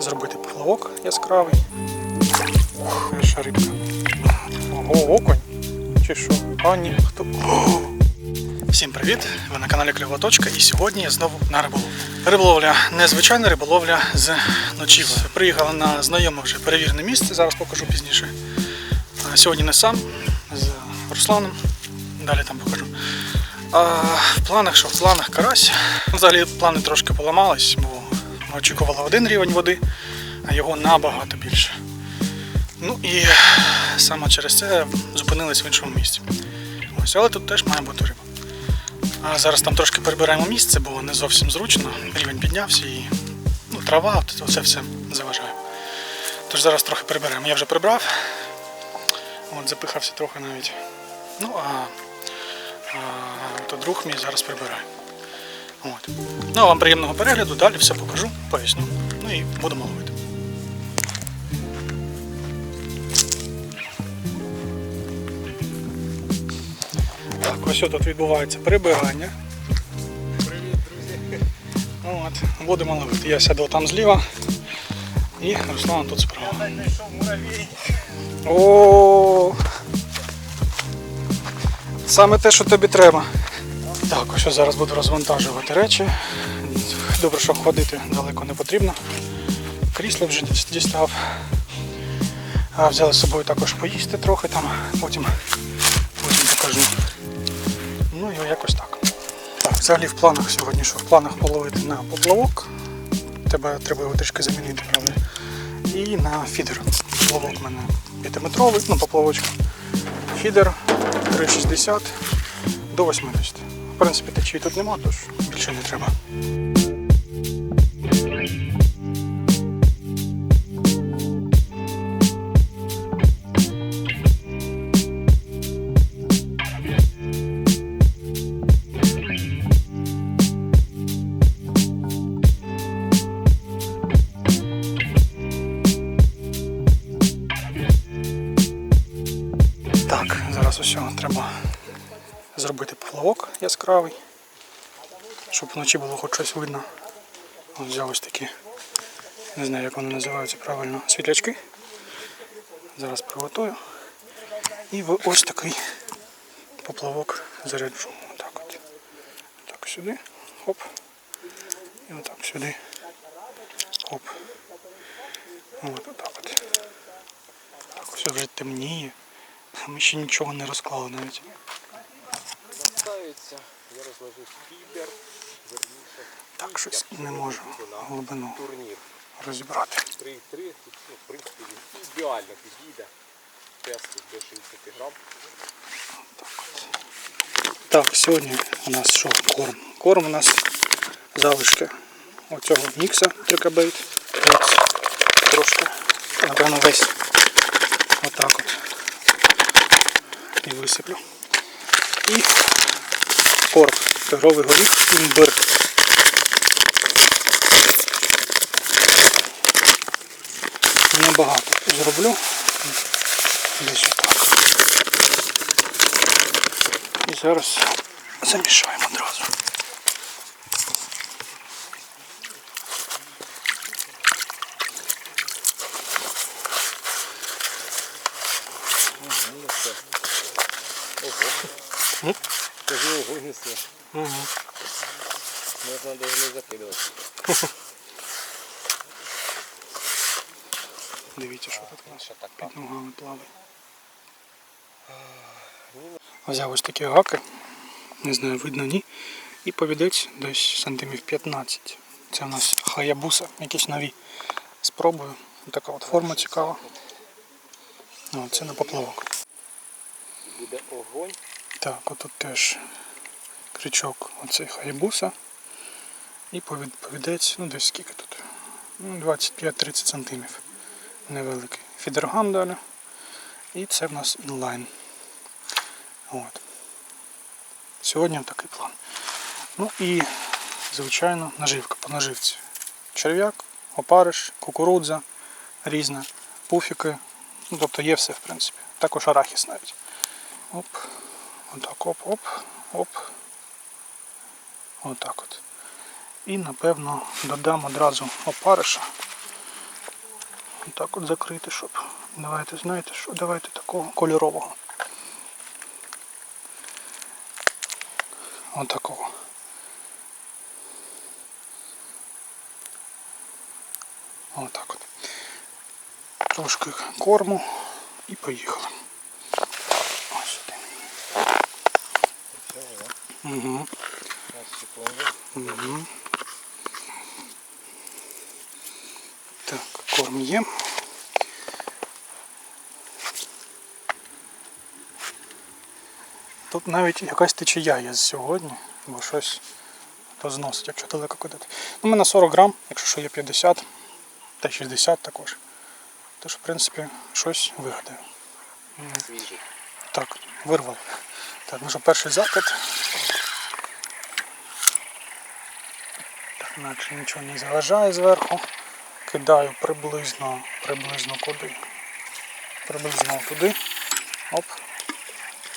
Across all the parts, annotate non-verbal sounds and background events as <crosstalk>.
зробити поплавок яскравий. Перша рибка. Ого, окунь. Чи що? А, ні, хто? Всім привіт! Ви на каналі Кльова Точка і сьогодні я знову на риболовлю. Риболовля незвичайна риболовля з ночівлею. Приїхала на знайоме вже перевірене місце, зараз покажу пізніше. Сьогодні не сам, з Русланом. Далі там покажу. А в планах, що в планах карась. Взагалі плани трошки поламались, бо ми очікували один рівень води, а його набагато більше. Ну і саме через це зупинились в іншому місці. Ось, але тут теж має бути риба. А зараз там трошки перебираємо місце, бо не зовсім зручно. Рівень піднявся і ну, трава, от це все заважає. Тож зараз трохи приберемо. Я вже прибрав. От, запихався трохи навіть. Ну а, а то друг мій зараз прибирає. От. Ну а вам приємного перегляду, далі все покажу, поясню. Ну і будемо ловити. Так, ось тут відбувається прибирання. Привіт, друзі. От, будемо ловити. Я сяду там зліва і Руслан тут справа. Я знайшов муравій. О, саме те, що тобі треба. Так, ось зараз буду розвантажувати речі. Добре, що ходити далеко не потрібно. Крісло вже дістав. А взяли з собою також поїсти трохи там, потім, потім покажу. Ну і якось так. Так, взагалі в планах сьогодні, що в планах половити на поплавок. Тебе треба його трішки замінити, правда. І на фідер. Поплавок у мене 5-метровий, ну поплавочка. Фідер 3,60 до 80. В принципі, течії тут нема, тож більше не треба. Зробити яскравий, щоб вночі було хоч щось видно. От взяв ось такі, не знаю як вони називаються правильно, світлячки. Зараз приготую. І ось такий поплавок заряджу. Отак от. Так сюди. Хоп. І отак сюди. Хоп. От отак от. Так ось вже темніє. Ми ще нічого не розклали навіть. Ставиться, я розложу фібер, верніше Так щось не можу глибину турнір. розібрати. 3,3, тут, ну, в принципі, ідеально підійде. Тест до 60 грам. Так, сьогодні у нас що? Корм. Корм у нас залишки оцього мікса трикабейт. Трошки, напевно, весь отак от. І висиплю. І корм. Тигровий горіх, імбир. Небагато зроблю. Десь отак. І зараз замішаємо одразу. М? Кажу, огонь несе. Угу. Можна навіть не закидувати. <laughs> Дивіться, що тут у нас під ногами плаває. Взяв ось такі гаки, не знаю, видно ні. І повідець десь сантимів 15. Це у нас хаябуса, якісь нові. Спробую. Така от форма цікава. О, це на поплавок. Буде огонь. Так, отут теж крючок оцей хайбуса. І повід- повідець, ну десь скільки тут? Ну, 25-30 сантимів. Невеликий. Фідергам далі. І це в нас інлайн. От. Сьогодні такий план. Ну і, звичайно, наживка по наживці. Черв'як, опариш, кукурудза різна, пуфіки. Ну, тобто є все, в принципі. Також арахіс навіть. Оп. Отак, оп, оп, оп. Отак от. І напевно додам одразу опариша. Так от закрити, щоб. Давайте, знаєте що, давайте такого кольорового. Отакого. Отак от. Трошки корму і поїхали. Ось сюди. Угу. Угу. Так, корм є. Тут навіть якась течія є сьогодні, бо щось то зносить, якщо далеко кидати. Ну, мене 40 грам, якщо що є 50, та 60 також. Тож, в принципі, щось вигадаю. Так, вирвав. Так, ну що, перший закид. Так, наче нічого не заважає зверху. Кидаю приблизно, приблизно куди? Приблизно туди. Оп.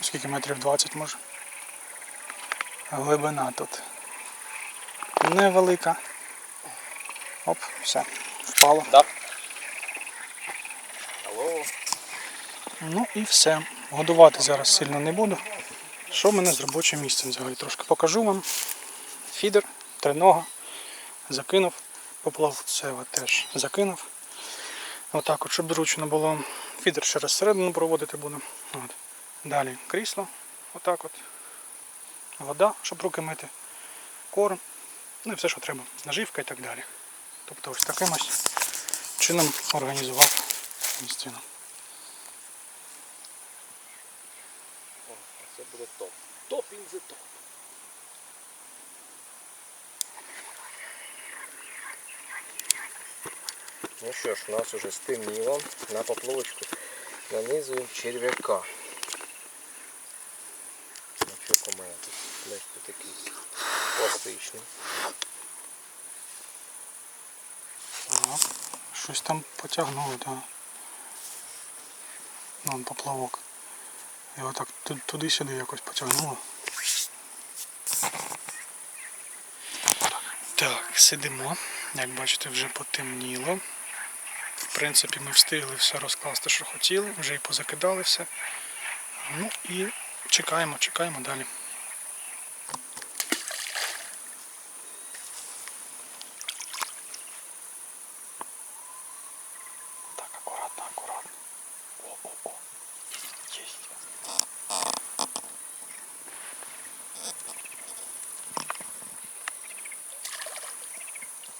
Скільки метрів 20 може. Глибина тут невелика. Оп, все, впало. Да. Алло. Ну і все. Годувати зараз сильно не буду. Що в мене з робочим місцем взагалі? Трошки покажу вам. Фідер, тринога, закинув, поплав це теж закинув. Отак от, щоб зручно було. Фідер через середину проводити буду. От. Далі крісло, отак от. Вода, щоб руки мити, корм, ну і все, що треба. Наживка і так далі. Тобто ось таким ось чином організував місцину. Це буде топ. Топ in топ. Ну що ж, у нас уже стемніло. На поплавочку нанизуємо черв'яка. Значок у мене тут легко такий пластичний. Щось там потягнуло, так. Ну, он поплавок. Його так туди-сюди якось потягнуло. Так, сидимо. Як бачите, вже потемніло. Принципі, ми встигли все розкласти, що хотіли, вже і позакидали все. Ну і чекаємо, чекаємо далі.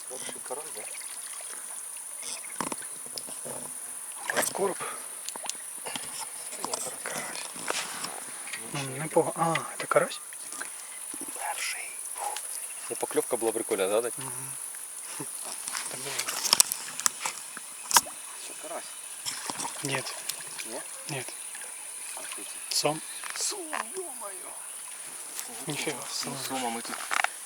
Хороший карась, да? Короб. Карась. Ну, непогано. А, це карась? Перший. Ну, поклевка була прикольна, да? Дать? Так, давай. Що, карась? Нет, Ні? нет. А що це? Сом. Сум, ё-моё. Ніфіга собі. Сума ми тут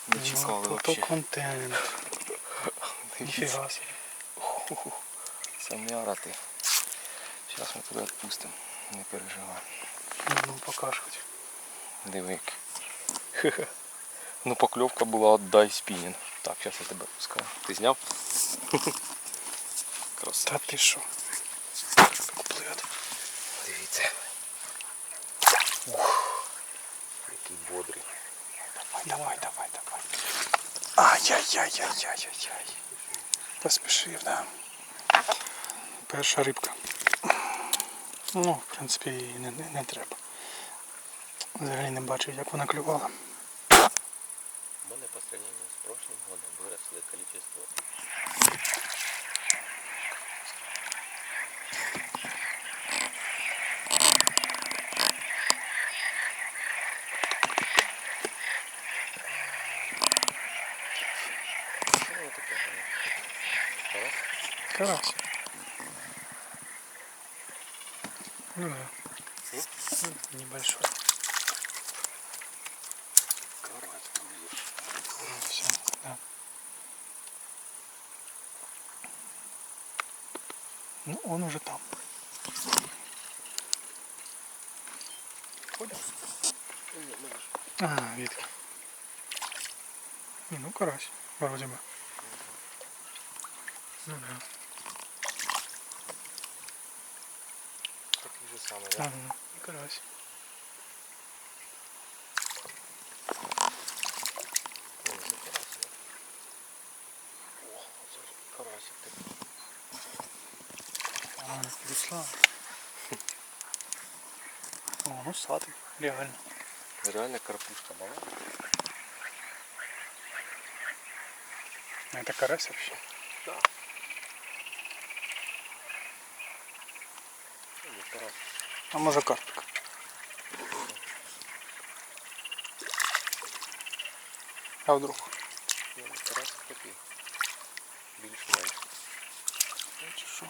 не чекали Ну, то вообще. контент. <laughs> Ніфіга собі. Ху-ху. Самяра ти. Зараз ми тебе відпустимо. Не переживай. Ну, покаж хоч. Диви як. <laughs> Ну покльовка була отдай спінінг. Так, зараз я тебе пускаю. Ти зняв? <laughs> Краса. Та ти що? Куплет. Дивіться. Ух. Який бодрий. Давай, давай, давай, давай. Ай-яй-яй-яй-яй-яй. Поспішив, да. Перша рибка. Ну, в принципі, її не, не, не треба. Взагалі не бачу, як вона клювала. Мы по сравнению с прошлым годом выросли количество Що воно таке? Карась? Карась. Ну да. Ну, Небольшой. Є. Все, да. Ну, он уже там. А, видно. Не, ну карась, вроде бы. Ну да. Саме, да? Ага, карась. Карась. <laughs> О, ну сатий, реально. Реально карпушка мала. Это карась вообще. Да. А може карпик. А вдруг? Ні, ну, карасик такий. Більш-менш. Чи що?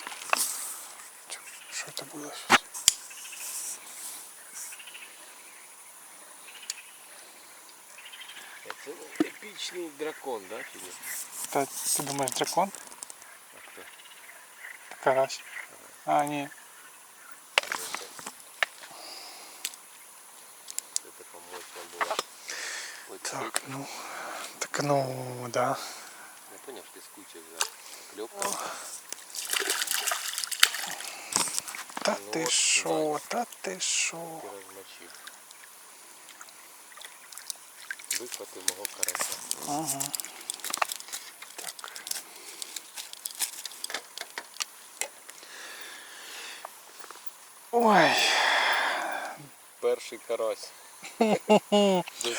Чи- Що це було щось? Це епічний дракон, да, чи ні? Та ти думаєш дракон? А хто? Та карась. А, ні. Так, ну. Так ну, да. Не поняв, що ти скучив за кльопкою. Та Ну, ти що, та ти що? Ти розмочив. Вихватив мого карася. Ага. Так. Ой. Перший карась. <laughs> До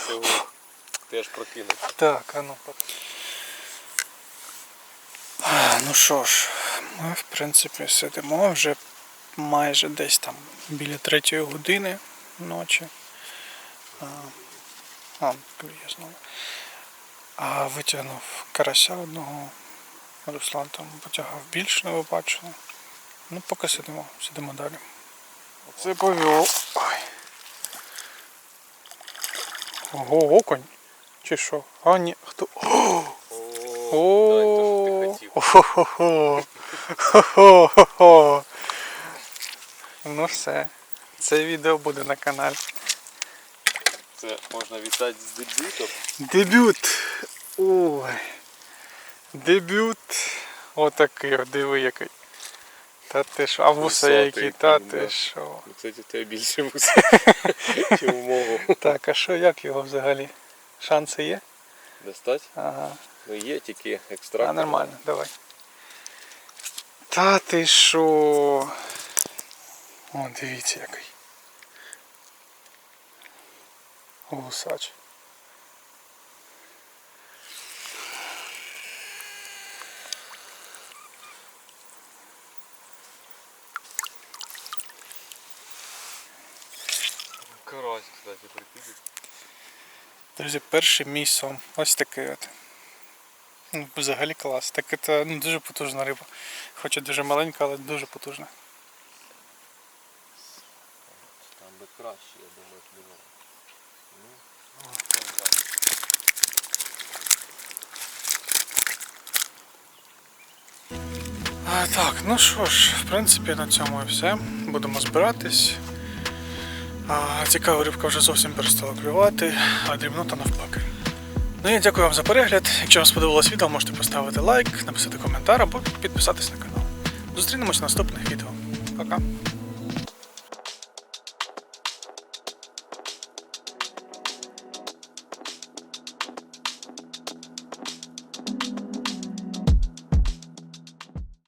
цього теж прокинувся. Так, а ну Ну що ж, ми в принципі сидимо вже майже десь там біля третьої години ночі. А, а клює знову. А витягнув карася одного. Руслан там потягав більше, не ви. Ну, поки сидимо, сидимо далі. Це повів. Ого, окунь. Чи що? А ні, хто? О! О, дай, то, що ти О, хотів. хо-хо-хо. Хо-хо-хо. Ну все. Це відео буде на каналі. Це можна вітати з дебютом. Дебют. Ой. Дебют. Отакий, от, диви який. Та ти що, а вуса які, та ти що. Ну, Кстати, тебе більше вуса, <laughs> ніж у мого. Так, а що, як його взагалі? Шанси є? Достать? Ага. Ну є тільки екстракт. А, нормально, давай. Та ти що? О, дивіться який. Гусач. Карась, кстати, прикинь. Друзі, перший мій сом. Ось такий от. Ну, взагалі клас. Так це ну, дуже потужна риба. Хоч і дуже маленька, але дуже потужна. Там би краще, я думаю, клювало. Ну. А, так, ну що ж, в принципі, на цьому і все. Будемо збиратись. А, цікава рибка вже зовсім перестала клювати, а дрібнота навпаки. Ну я дякую вам за перегляд. Якщо вам сподобалось відео, можете поставити лайк, написати коментар або підписатись на канал. Зустрінемось в наступних відео. Пока.